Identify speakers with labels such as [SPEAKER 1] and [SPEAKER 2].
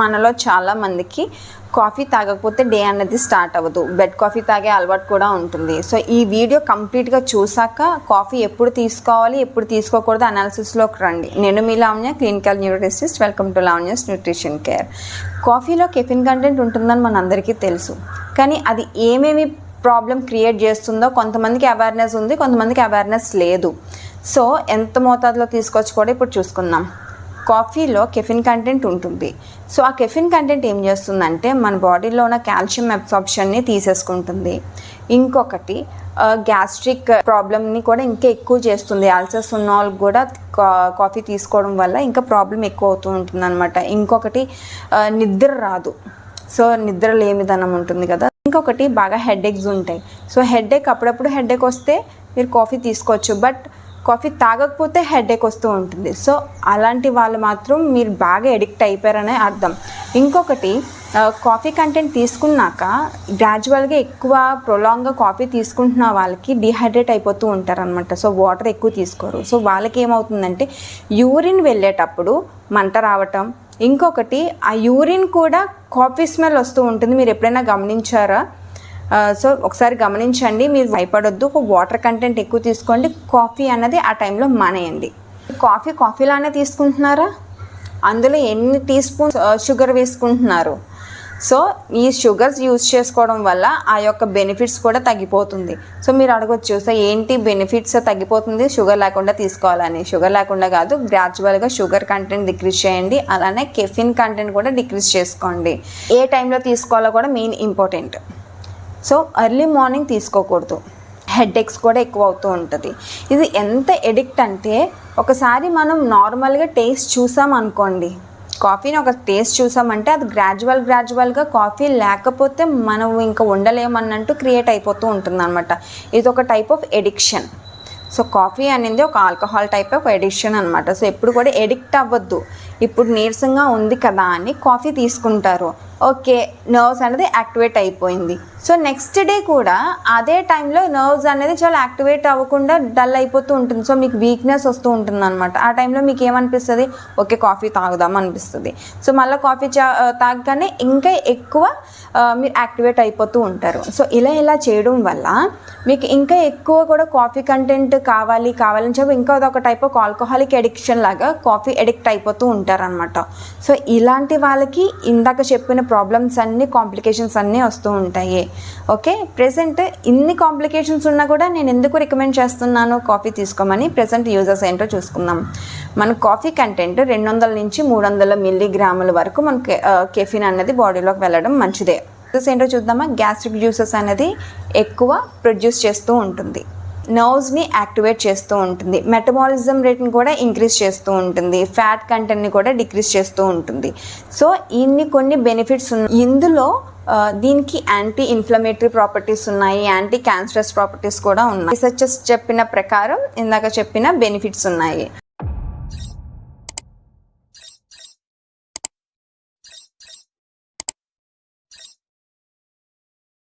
[SPEAKER 1] మనలో చాలా మందికి కాఫీ తాగకపోతే డే అనేది స్టార్ట్ అవ్వదు. బెడ్ కాఫీ తాగే అలవాటు కూడా ఉంటుంది. సో ఈ వీడియో కంప్లీట్గా చూసాక కాఫీ ఎప్పుడు తీసుకోవాలి ఎప్పుడు తీసుకోకూడదు అనాలిసిస్లోకి రండి. నేను మీ Lavanya clinical nutritionist welcome to Lavanya's nutrition care. కాఫీలో కెఫిన్ కంటెంట్ ఉంటుందని మనందరికీ తెలుసు. కానీ అది ఏమేమి ప్రాబ్లం క్రియేట్ చేస్తుందో కొంతమందికి అవేర్నెస్ ఉంది కొంతమందికి అవేర్నెస్ లేదు. సో ఎంత మోతాదులో తీసుకొచ్చి కూడా ఇప్పుడు చూసుకుందాం. కాఫీలో కెఫిన్ కంటెంట్ ఉంటుంది. సో ఆ కెఫిన్ కంటెంట్ ఏం చేస్తుందంటే మన బాడీలో ఉన్న కాల్షియం అబ్సార్ప్షన్ని తీసేసుకుంటుంది. ఇంకొకటి గ్యాస్ట్రిక్ ప్రాబ్లమ్ని కూడా ఇంకా ఎక్కువ చేస్తుంది. అల్సర్స్ ఉన్న వాళ్ళకి కూడా కా- కాఫీ తీసుకోవడం వల్ల ఇంకా ప్రాబ్లం ఎక్కువ అవుతూ ఉంటుంది అనమాట ఇంకొకటి నిద్ర రాదు. సో నిద్ర లేమిదనం ఉంటుంది కదా. ఇంకొకటి బాగా హెడేక్స్ ఉంటాయి. సో హెడేక్ అప్పుడప్పుడు హెడేక్ వస్తే మీరు కాఫీ తీసుకోవచ్చు. బట్ కాఫీ తాగకపోతే హెడేక్ వస్తూ ఉంటుంది. సో అలాంటి వాళ్ళు మాత్రం మీరు బాగా ఎడిక్ట్ అయిపోయారనే అర్థం. ఇంకొకటి కాఫీ కంటెంట్ తీసుకున్నాక గ్రాడ్యువల్గా ఎక్కువ ప్రొలాంగ్గా కాఫీ తీసుకుంటున్న వాళ్ళకి డిహైడ్రేట్ అయిపోతూ ఉంటారనమాట సో వాటర్ ఎక్కువ తీసుకోరు. సో వాళ్ళకి ఏమవుతుందంటే యూరిన్ వెళ్ళేటప్పుడు మంట రావటం. ఇంకొకటి ఆ యూరిన్ కూడా కాఫీ స్మెల్ వస్తూ ఉంటుంది. మీరు ఎప్పుడైనా గమనించారా? సో ఒకసారి గమనించండి మీరు భయపడొద్దు ఒక వాటర్ కంటెంట్ ఎక్కువ తీసుకోండి కాఫీ అన్నది ఆ టైంలో మానేయండి. కాఫీ కాఫీలానే తీసుకుంటున్నారా? అందులో ఎన్ని టీ స్పూన్ షుగర్ వేసుకుంటున్నారు? సో ఈ షుగర్స్ యూజ్ చేసుకోవడం వల్ల ఆ యొక్క బెనిఫిట్స్ కూడా తగ్గిపోతుంది. సో మీరు అడగొచ్చు సో ఏంటి బెనిఫిట్స్ తగ్గిపోతుంది షుగర్ లేకుండా తీసుకోవాలని? షుగర్ లేకుండా కాదు గ్రాడ్యువల్గా షుగర్ కంటెంట్ డిక్రీజ్ చేయండి అలానే కెఫిన్ కంటెంట్ కూడా డిక్రీజ్ చేసుకోండి. ఏ టైంలో తీసుకోవాలో కూడా main important. So early morning తీసుకోకూడదు. హెడేక్స్ కూడా ఎక్కువ అవుతూ ఉంటుంది. ఇది ఎంత ఎడిక్ట్ అంటే ఒకసారి మనం నార్మల్గా టేస్ట్ చూసాం అనుకోండి. కాఫీని ఒక టేస్ట్ చూసామంటే అది గ్రాడ్యువల్ గ్రాడ్యువల్గా కాఫీ లేకపోతే మనం ఇంకా ఉండలేమన్నట్టు క్రియేట్ అయిపోతూ ఉంటుంది అనమాట ఇది ఒక type of addiction so coffee అనేది ఒక ఆల్కహాల్ టైప్ ఆఫ్ ఎడిక్షన్ అనమాట సో ఎప్పుడు కూడా ఎడిక్ట్ అవ్వద్దు. ఇప్పుడు నీరసంగా ఉంది కదా అని కాఫీ తీసుకుంటారు. ఓకే నర్వ్స్ అనేది యాక్టివేట్ అయిపోయింది. సో నెక్స్ట్ డే కూడా అదే టైంలో నర్వ్స్ అనేది చాలా యాక్టివేట్ అవ్వకుండా డల్ అయిపోతూ ఉంటుంది. సో మీకు వీక్నెస్ వస్తూ ఉంటుంది అనమాట ఆ టైంలో మీకు ఏమనిపిస్తుంది? ఓకే కాఫీ తాగుదాం అనిపిస్తుంది. సో మళ్ళీ కాఫీ చా తాగగానే ఇంకా ఎక్కువ మీరు యాక్టివేట్ అయిపోతూ ఉంటారు. సో ఇలా ఇలా చేయడం వల్ల మీకు ఇంకా ఎక్కువ కూడా కాఫీ కంటెంట్ కావాలి కావాలని చెప్పి ఇంకా ఒక టైప్ ఆఫ్ ఆల్కహాలిక్ ఎడిక్షన్ లాగా కాఫీ ఎడిక్ట్ అయిపోతూ ఉంటారనమాట సో ఇలాంటి వాళ్ళకి ఇందాక చెప్పిన ప్రాబ్లమ్స్ అన్ని కాంప్లికేషన్స్ అన్నీ వస్తూ ఉంటాయి. ఓకే ప్రెసెంట్ ఇన్ని కాంప్లికేషన్స్ ఉన్నా కూడా నేను ఎందుకు రికమెండ్ చేస్తున్నాను కాఫీ తీసుకోమని ప్రెసెంట్ యూజర్స్ ఏంటో చూసుకుందాం. మన కాఫీ కంటెంట్ రెండు వందల నుంచి మూడు వందల మిల్లీగ్రాముల వరకు మనకి కెఫిన్ అన్నది బాడీలోకి వెళ్ళడం మంచిదే. జ్యూసెస్ ఏంటో చూద్దామా? గ్యాస్ట్రిక్ జ్యూసెస్ అనేది ఎక్కువ ప్రొడ్యూస్ చేస్తూ ఉంటుంది. నర్వ్స్ని యాక్టివేట్ చేస్తూ ఉంటుంది. మెటబాలిజం రేట్ని కూడా ఇంక్రీజ్ చేస్తూ ఉంటుంది. ఫ్యాట్ కంటెంట్ని కూడా డిక్రీజ్ చేస్తూ ఉంటుంది. సో ఇన్ని కొన్ని బెనిఫిట్స్ ఉన్నాయి ఇందులో దీనికి యాంటీ ఇన్ఫ్లమేటరీ ప్రాపర్టీస్ ఉన్నాయి. యాంటీ క్యాన్సరస్ ప్రాపర్టీస్ కూడా ఉన్నాయి. రీసెర్చెస్ చెప్పిన ప్రకారం ఇందాక చెప్పిన బెనిఫిట్స్ ఉన్నాయి.